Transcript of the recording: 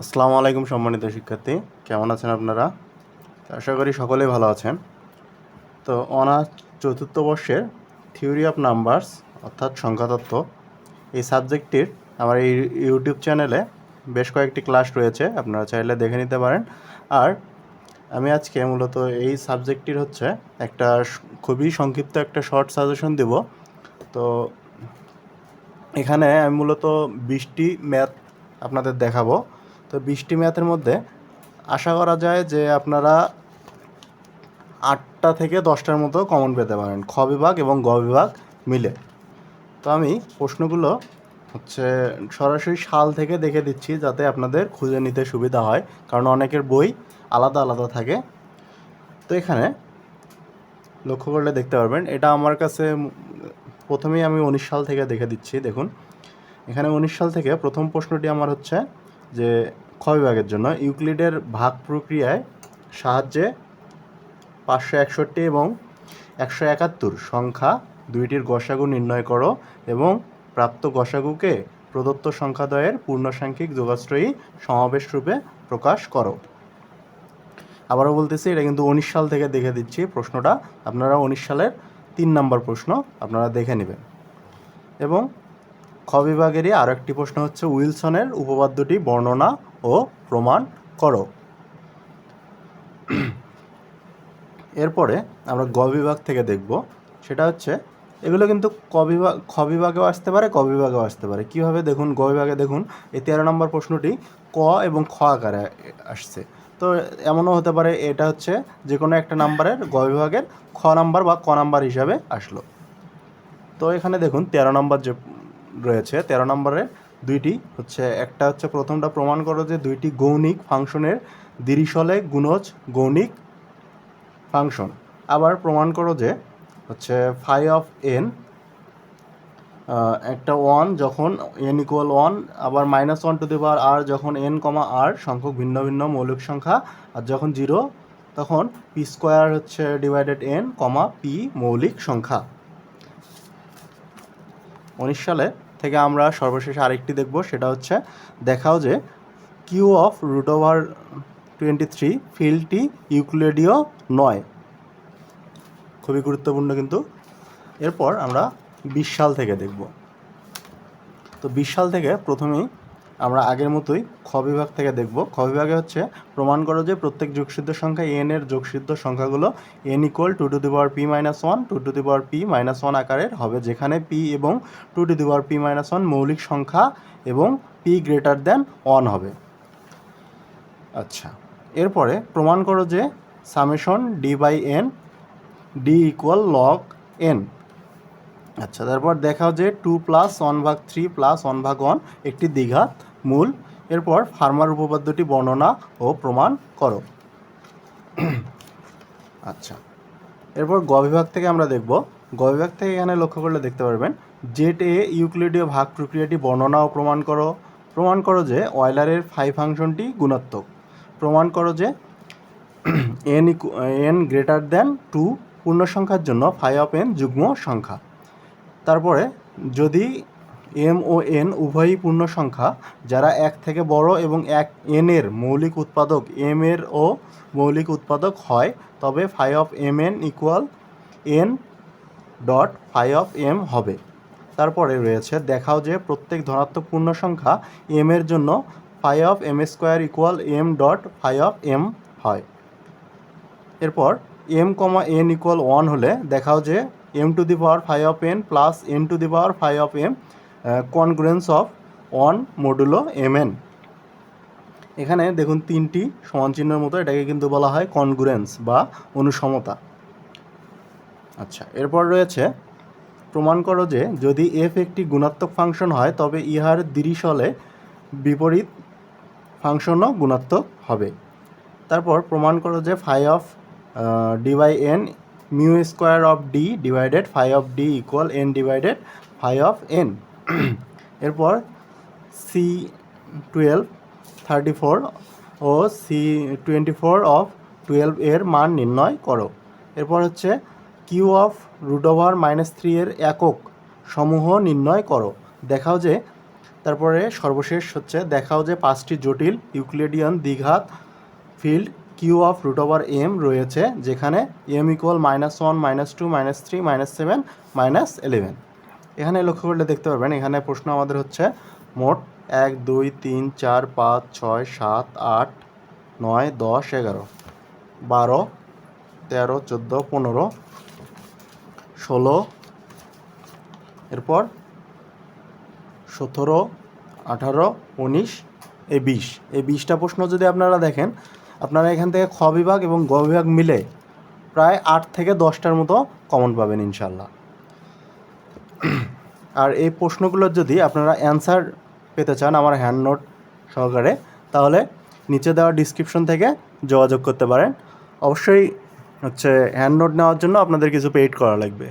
আসসালামু আলাইকুম সম্মানিত শিক্ষার্থী। কেমন আছেন আপনারা? আশা করি সকলেই ভালো আছেন। তো অনার্স চতুর্থ বর্ষের থিওরি অফ নাম্বারস, অর্থাৎ সংখ্যাতত্ত্ব, এই সাবজেক্টটির আমার এই ইউটিউব চ্যানেলে বেশ কয়েকটি ক্লাস রয়েছে, আপনারা চাইলে দেখে নিতে পারেন। আর আমি আজকে মূলত এই সাবজেক্টটির হচ্ছে একটা খুবই সংক্ষিপ্ত একটা শর্ট সাজেশন দেব। তো এখানে আমি মূলত বিশটি ম্যাথ আপনাদের দেখাবো। তো বৃষ্টি ম্যাথের মধ্যে আশা করা যায় যে আপনারা আটটা থেকে দশটার মতো কমন পেতে পারেন, খ বিভাগ এবং গ বিভাগ মিলে। তো আমি প্রশ্নগুলো হচ্ছে সরাসরি সাল থেকে দেখে দিচ্ছি যাতে আপনাদের খুঁজে নিতে সুবিধা হয়, কারণ অনেকের বই আলাদা আলাদা থাকে। তো এখানে লক্ষ্য করলে দেখতে পারবেন, এটা আমার কাছে প্রথমেই আমি উনিশ সাল থেকে দেখে দিচ্ছি, দেখুন। এখানে উনিশ সাল থেকে প্রথম প্রশ্নটি আমার হচ্ছে যে খ বিভাগের জন্য ইউক্লিডের ভাগ প্রক্রিয়ায় সাহায্যে পাঁচশো একষট্টি এবং একশো একাত্তর সংখ্যা দুইটির গসাগু নির্ণয় করো এবং প্রাপ্ত গসাগুকে প্রদত্ত সংখ্যাদ্বয়ের পূর্ণসাংখ্যিক যোগাশ্রয়ী সমাবেশ রূপে প্রকাশ করো। আবারও বলতেছি, এটা কিন্তু উনিশ সাল থেকে দেখে দিচ্ছি প্রশ্নটা। আপনারা উনিশ সালের তিন নম্বর প্রশ্ন আপনারা দেখে নেবেন। এবং খ বিভাগেরই আরও একটি প্রশ্ন হচ্ছে, উইলসনের উপপাদ্যটি বর্ণনা ও প্রমাণ করো। এরপরে আমরা গ বিভাগ থেকে দেখব। সেটা হচ্ছে, এগুলো কিন্তু ক বিভাগ, খ বিভাগেও আসতে পারে ক বিভাগেও আসতে পারে। কীভাবে দেখুন, গ বিভাগে দেখুন, এই তেরো নম্বর প্রশ্নটি ক এবং খ আকারে আসছে। তো এমনও হতে পারে, এটা হচ্ছে যে কোনো একটা নাম্বারের গ বিভাগের খ নাম্বার বা ক নাম্বার হিসাবে আসলো। তো এখানে দেখুন, তেরো নম্বর যে রয়েছে, তেরো নম্বরে দুইটি। হচ্ছে, একটা হচ্ছে প্রথমটা প্রমাণ করো যে দুইটি গৌণিক ফাংশনের দিরিশলে গুণজ গৌণিক ফাংশন। আবার প্রমাণ করো যে, হচ্ছে, ফাই অফ এন একটা ওয়ান যখন এন ইকুয়াল ওয়ান, আবার minus one to the power আর যখন এন কমা আর, সংখ্যক ভিন্ন ভিন্ন মৌলিক সংখ্যা, আর যখন জিরো, তখন পি স্কোয়ার হচ্ছে ডিভাইডেড এন কমা পি মৌলিক সংখ্যা। উনিশ সালে থেকে আমরা সর্বশেষ আরেকটি দেখব, সেটা হচ্ছে দেখাও যে Q of root over twenty three ফিল্ডটি ইউক্লিডীয় নয়। খুবই গুরুত্বপূর্ণ কিন্তু। এরপর আমরা বিশ সাল থেকে দেখব। তো বিশ সাল থেকে প্রথমেই আমরা আগের মতোই খ বিভাগ থেকে দেখব। খ বিভাগে হচ্ছে প্রমাণ করো যে প্রত্যেক যোগসিদ্ধ সংখ্যা এন এর যোগসিদ্ধ সংখ্যাগুলো N equal two to the power P minus one two to the power P minus one আকারের হবে, যেখানে পি এবং two to the power P minus one মৌলিক সংখ্যা এবং পি গ্রেটার দেন ওয়ান হবে। আচ্ছা এরপরে প্রমাণ করো যে summation D by N D equal log N আচ্ছা তারপর দেখাও যে টু প্লাস ওয়ান ভাগ থ্রি প্লাস ওয়ান ভাগ ওয়ান একটি দ্বিঘাত। মূল। এরপর ফার্মার উপপাদ্যটি বর্ণনা ও প্রমাণ করো। আচ্ছা। এরপর গ বিভাগ থেকে আমরা দেখব। গ বিভাগ থেকে এখানে লক্ষ্য করলে দেখতে পারবেন, জেট এ ইউক্লিডীয় ভাগ প্রক্রিয়াটি বর্ণনা ও প্রমাণ করো। প্রমাণ করো যে অয়লারের ফাই ফাংশনটি গুণাত্মক। প্রমাণ করো যে N N greater than two পূর্ণ সংখ্যার জন্য ফাই অফ এন যুগ্ম সংখ্যা। তারপরে যদি এম ও এন উভয়ই পূর্ণ সংখ্যা, যারা এক থেকে বড় এবং এক এন এর মৌলিক উৎপাদক এম এর ও মৌলিক উৎপাদক হয়, তবে phi of M N equal N dot phi of M হবে। তারপরে রয়েছে, দেখাও যে প্রত্যেক ধনাত্মক পূর্ণ সংখ্যা এম এর জন্য phi of M square equal M dot phi of M হয়। এরপর M comma N equal one হলে দেখাও যে M to the power five of N plus N to the power five of M congruence of one modulo M N এখানে দেখুন তিনটি সমান চিহ্নের মতো এটাকে কিন্তু বলা হয় কনগ্রেন্স বা অনুসমতা। আচ্ছা এরপর রয়েছে, প্রমাণ করো যে যদি এফ একটি গুণাত্মক ফাংশন হয়, তবে ইহার দিরিশলে বিপরীত ফাংশনও গুণাত্মক হবে। তারপর প্রমাণ করো যে phi of D by N mu square of D divided phi of D equal N divided phi of N এরপর C twelve thirty four O C twenty four of twelve এর মান নির্ণয় করো। এরপর হচ্ছে Q of root over minus three এর একক সমূহ নির্ণয় করো। দেখাও যে, তারপরে সর্বশেষ হচ্ছে দেখাও যে পাঁচটি জটিল ইউক্লিডিয়ান দ্বিঘাত field Q of root over M রয়েছে, যেখানে M equal minus one minus two minus three minus seven minus eleven এখানে লক্ষ্য করলে দেখতে পারবেন, এখানে প্রশ্ন আমাদের হচ্ছে মোট এক, দুই, তিন, চার, পাঁচ, ছয়, সাত, আট, নয়, দশ, এগারো, বারো, তেরো, চোদ্দ, পনেরো, ষোলো, এরপর সতেরো, আঠারো, উনিশ এই বিশ। এই বিশটা প্রশ্ন যদি আপনারা দেখেন, আপনারা এখান থেকে খ বিভাগ এবং গ বিভাগ মিলে প্রায় আট থেকে দশটার মতো কমন পাবেন ইনশাল্লাহ আর এই প্রশ্নগুলোর যদি আপনারা অ্যান্সার পেতে চান আমার হ্যান্ড নোট সহকারে, তাহলে নিচে দেওয়া ডিসক্রিপশন থেকে যোগাযোগ করতে পারেন। অবশ্যই হচ্ছে হ্যান্ড নোট নেওয়ার জন্য আপনাদের কিছু পেইড করা লাগবে।